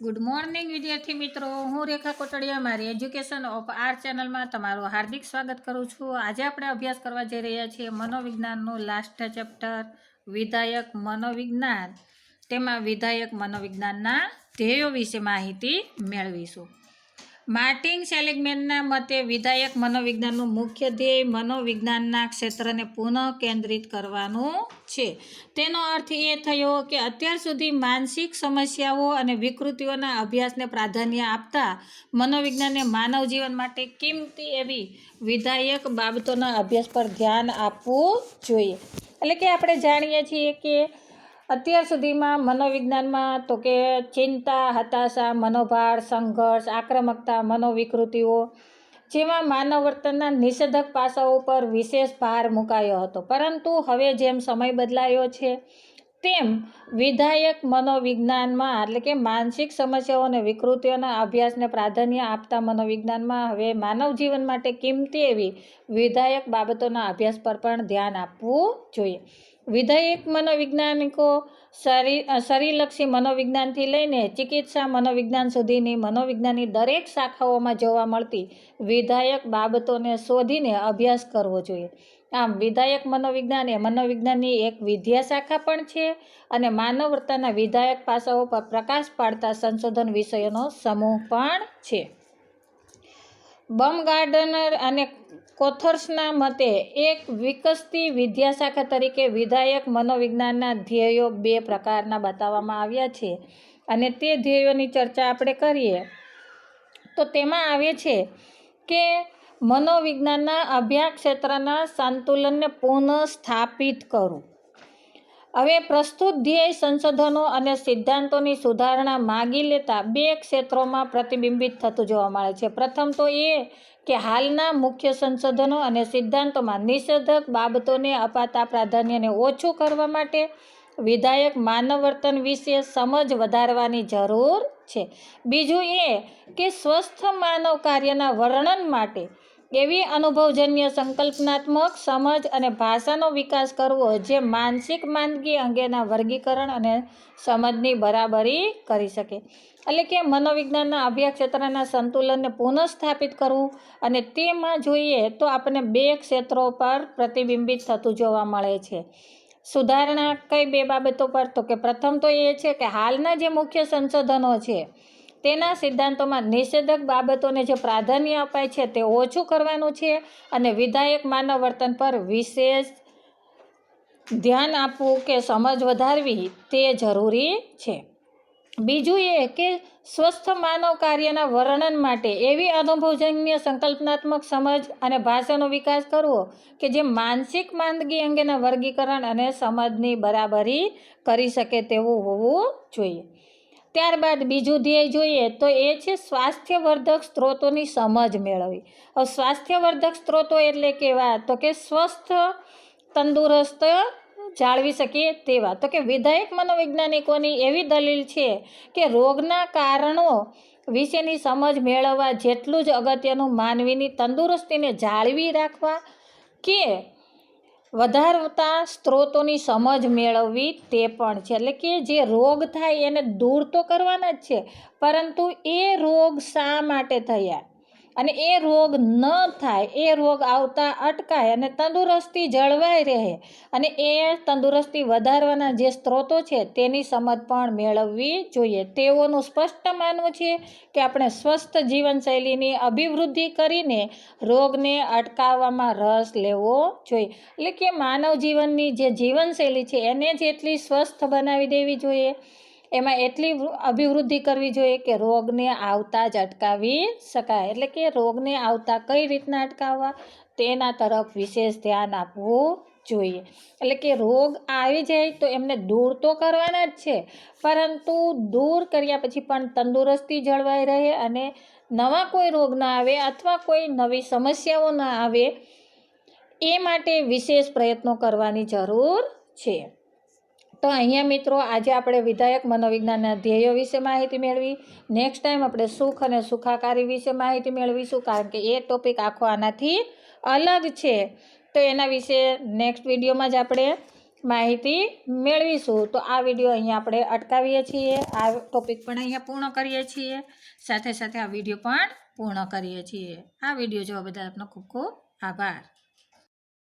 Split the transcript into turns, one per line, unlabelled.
Good morning વિદ્યાર્થી મિત્રો. હું રેખા કોટડિયા. મારી એજ્યુકેશન ઓફ આર્ટ ચેનલમાં તમારું હાર્દિક સ્વાગત કરું છું. આજે આપણે અભ્યાસ કરવા જઈ રહ્યા છીએ મનોવિજ્ઞાનનું લાસ્ટ ચેપ્ટર વિધાયક મનોવિજ્ઞાન. તેમાં વિધાયક મનોવિજ્ઞાનના ધ્યેયો વિશે માહિતી મેળવીશું. માર્ટિન સેલિગમેનના મતે વિધાયક મનોવિજ્ઞાનનું મુખ્ય ધ્યેય મનોવિજ્ઞાનના ક્ષેત્રને પુનઃ કેન્દ્રિત કરવાનું છે. તેનો અર્થ એ થયો કે અત્યાર સુધી માનસિક સમસ્યાઓ અને વિકૃતિઓના અભ્યાસને પ્રાધાન્ય આપતા મનોવિજ્ઞાનને માનવ જીવન માટે કિંમતી એવી વિધાયક બાબતોના અભ્યાસ પર ધ્યાન આપવું જોઈએ. એટલે કે આપણે જાણીએ છીએ કે અત્યાર સુધીમાં મનોવિજ્ઞાનમાં તો કે ચિંતા, હતાશા, મનોભાર, સંઘર્ષ, આક્રમકતા, મનોવિકૃતિઓ જેમાં માનવ વર્તનના નિષેધક પાસાઓ પર વિશેષ ભાર મુકાયો હતો. પરંતુ હવે જેમ સમય બદલાયો છે તેમ વિધાયક મનોવિજ્ઞાનમાં, એટલે કે માનસિક સમસ્યાઓ અને વિકૃતિઓના અભ્યાસને પ્રાધાન્ય આપતા મનોવિજ્ઞાનમાં, હવે માનવ જીવન માટે કિંમતી એવી વિધાયક બાબતોના અભ્યાસ પર પણ ધ્યાન આપવું જોઈએ. વિધાયક મનોવૈજ્ઞાનિકો શરીર શરીરલક્ષી મનોવિજ્ઞાનથી લઈને ચિકિત્સા મનોવિજ્ઞાન સુધીની મનોવિજ્ઞાનની દરેક શાખાઓમાં જોવા મળતી વિધાયક બાબતોને શોધીને અભ્યાસ કરવો જોઈએ. આમ વિધાયક મનોવિજ્ઞાન એ મનોવિજ્ઞાનની એક વિદ્યા શાખા પણ છે અને માનવ વર્તનના વિધાયક પાસાઓ પર પ્રકાશ પાડતા સંશોધન વિષયોનો સમૂહ પણ છે. બમ ગાર્ડનર અને કોથર્સના મતે એક વિકસતી વિદ્યાશાખા તરીકે વિધાયક મનોવિજ્ઞાનના ધ્યેયો બે પ્રકારના બતાવવામાં આવ્યા છે અને તે ધ્યેયોની ચર્ચા આપણે કરીએ. તો તેમાં આવે છે કે મનોવિજ્ઞાનના અભ્યાસ ક્ષેત્રના સંતુલનને પુનઃસ્થાપિત કરવું હવે પ્રસ્તુત ધ્યેય સંશોધનો અને સિદ્ધાંતોની સુધારણા માગી લેતા બે ક્ષેત્રોમાં પ્રતિબિંબિત થતું જોવા મળે છે. પ્રથમ તો એ કે હાલના મુખ્ય સંશોધનો અને સિદ્ધાંતોમાં નિષેધક બાબતોને અપાતા પ્રાધાન્યને ઓછું કરવા માટે વિધાયક માનવ વર્તન વિશે સમજ વધારવાની જરૂર છે. બીજું એ કે સ્વસ્થ માનવ કાર્યના વર્ણન માટે એવી અનુભવજન્ય, સંકલ્પનાત્મક, સમજ અને ભાષાનો વિકાસ કરવો જે માનસિક માંદગી અંગેના વર્ગીકરણ અને સમજની બરાબરી કરી શકે. એટલે કે મનોવિજ્ઞાનના અભ્યાસ ક્ષેત્રના સંતુલનને પુનઃસ્થાપિત કરવું અને તેમાં જોઈએ તો આપણને બે ક્ષેત્રો પર પ્રતિબિંબિત થતું જોવા મળે છે. સુધારણા કઈ બે બાબતો પર? તો કે પ્રથમ તો એ છે કે હાલના જે મુખ્ય સંશોધનો છે તેના સિદ્ધાંતોમાં નિષેધક બાબતોને જે પ્રાધાન્ય અપાય છે તે ઓછું કરવાનું છે અને વિધાયક માનવ વર્તન પર વિશેષ ધ્યાન આપવું કે સમજ વધારવી તે જરૂરી છે. બીજું એ કે સ્વસ્થ માનવ કાર્યના વર્ણન માટે એવી અનુભવજન્ય સંકલ્પનાત્મક સમજ અને ભાષાનો વિકાસ કરવો કે જે માનસિક માંદગી અંગેના વર્ગીકરણ અને સમજની બરાબરી કરી શકે તેવું હોવું જોઈએ. ત્યારબાદ બીજું ધ્યેય જોઈએ તો એ છે સ્વાસ્થ્યવર્ધક સ્ત્રોતોની સમજ મેળવવી. હવે સ્વાસ્થ્યવર્ધક સ્ત્રોતો એટલે કેવા? તો કે સ્વસ્થ, તંદુરસ્ત જાળવી શકીએ તેવા. તો કે વિધાયક મનોવૈજ્ઞાનિકોની એવી દલીલ છે કે રોગના કારણો વિશેની સમજ મેળવવા જેટલું જ અગત્યનું માનવીની તંદુરસ્તીને જાળવી રાખવા કે વધારતા સ્ત્રોતોની સમજ મેળવવી તે પણ છે. એટલે કે જે રોગ થાય એને દૂર તો કરવાના જ છે, પરંતુ એ રોગ શા માટે થયા? અને એ રોગ ન થાય, એ રોગ આવતા અટકાય અને તંદુરસ્તી જળવાઈ રહે. અને એ તંદુરસ્તી વધારવાના જે સ્ત્રોતો છે, તેની સમજ પણ મેળવવી જોઈએ. તેઓનું સ્પષ્ટ માનવું છે કે આપણે સ્વસ્થ જીવનશૈલીની અભિવૃદ્ધિ કરીને રોગને અટકાવવામાં રસ લેવો જોઈએ. એટલે કે માનવ જીવનની જે જીવનશૈલી છે, એને જેટલી સ્વસ્થ બનાવી દેવી જોઈએ એમાં એટલી અભિવૃદ્ધિ કરવી જોઈએ કે રોગને આવતા જ અટકાવી શકાય. એટલે કે રોગને આવતા કઈ રીતના અટકાવવા? તેના તરફ વિશેષ ધ્યાન આપવું જોઈએ. એટલે કે રોગ આવી જાય તો એમને દૂર તો કરવાના જ છે, પરંતુ દૂર કર્યા પછી પણ તંદુરસ્તી જળવાઈ રહે અને નવા કોઈ રોગ ના આવે અથવા કોઈ નવી સમસ્યાઓ ના આવે, એ માટે વિશેષ પ્રયત્નો કરવાની જરૂર છે. તો અહીંયા મિત્રો, આજે આપણે વિધાયક મનોવિજ્ઞાનના ધ્યેયો વિશે માહિતી મેળવી. નેક્સ્ટ ટાઈમ આપણે સુખ અને સુખાકારી વિશે માહિતી મેળવીશું, કારણ કે એ ટોપિક આખો આનાથી અલગ છે. તો એના વિશે નેક્સ્ટ વિડીયોમાં જ આપણે માહિતી મેળવીશું. તો આ વીડિયો અહીંયા આપણે અટકાવીએ છીએ. આ ટોપિક પણ અહીંયા પૂર્ણ કરીએ છીએ. સાથે સાથે આ વીડિયો પણ પૂર્ણ કરીએ છીએ. આ વીડિયો જોવા બદલ આપનો ખૂબ ખૂબ આભાર.